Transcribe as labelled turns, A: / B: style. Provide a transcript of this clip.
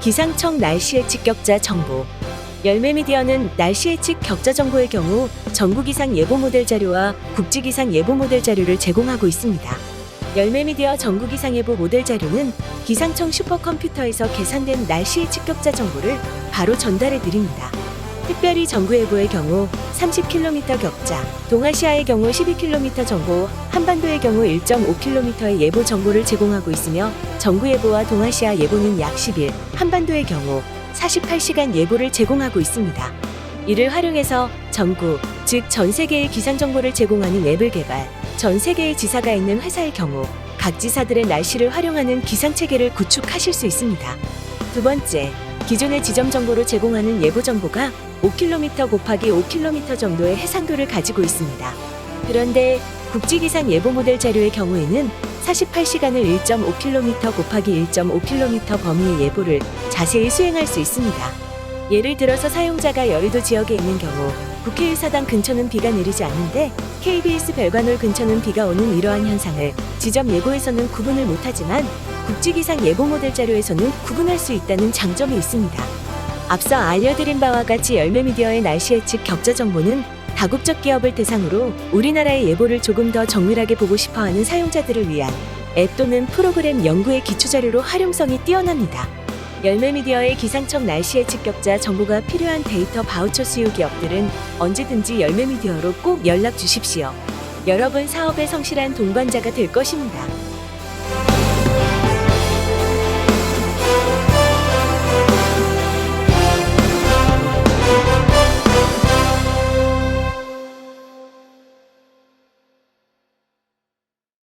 A: 기상청 날씨 예측 격자 정보. 열매미디어는 날씨 예측 격자 정보의 경우 전국이상 예보 모델 자료와 국지기상 예보 모델 자료를 제공하고 있습니다. 열매미디어 전국이상 예보 모델 자료는 기상청 슈퍼컴퓨터에서 계산된 날씨 예측 격자 정보를 바로 전달해 드립니다. 특별히 전구 예보의 경우 30km 격자, 동아시아의 경우 12km 정보, 한반도의 경우 1.5km의 예보 정보를 제공하고 있으며 전구예보와 동아시아 예보는 약 10일, 한반도의 경우 48시간 예보를 제공하고 있습니다. 이를 활용해서 전국, 즉전 세계의 기상 정보를 제공하는 앱을 개발, 전 세계의 지사가 있는 회사의 경우 각 지사들의 날씨를 활용하는 기상 체계를 구축하실 수 있습니다. 두 번째, 기존의 지점 정보로 제공하는 예보 정보가 5km 곱하기 5km 정도의 해상도를 가지고 있습니다. 그런데 국지기상 예보 모델 자료의 경우에는 48시간을 1.5km 곱하기 1.5km 범위의 예보를 자세히 수행할 수 있습니다. 예를 들어서 사용자가 여의도 지역에 있는 경우 국회의사당 근처는 비가 내리지 않는데 KBS 별관홀 근처는 비가 오는 이러한 현상을 지점 예보에서는 구분을 못하지만 국지기상 예보 모델 자료에서는 구분할 수 있다는 장점이 있습니다. 앞서 알려드린 바와 같이 열매 미디어의 날씨 예측 격자 정보는 다국적 기업을 대상으로 우리나라의 예보를 조금 더 정밀하게 보고 싶어하는 사용자들을 위한 앱 또는 프로그램 연구의 기초 자료로 활용성이 뛰어납니다. 열매 미디어의 기상청 날씨 예측 격자 정보가 필요한 데이터 바우처 수요 기업들은 언제든지 열매 미디어로 꼭 연락 주십시오. 여러분 사업의 성실한 동반자가 될 것입니다.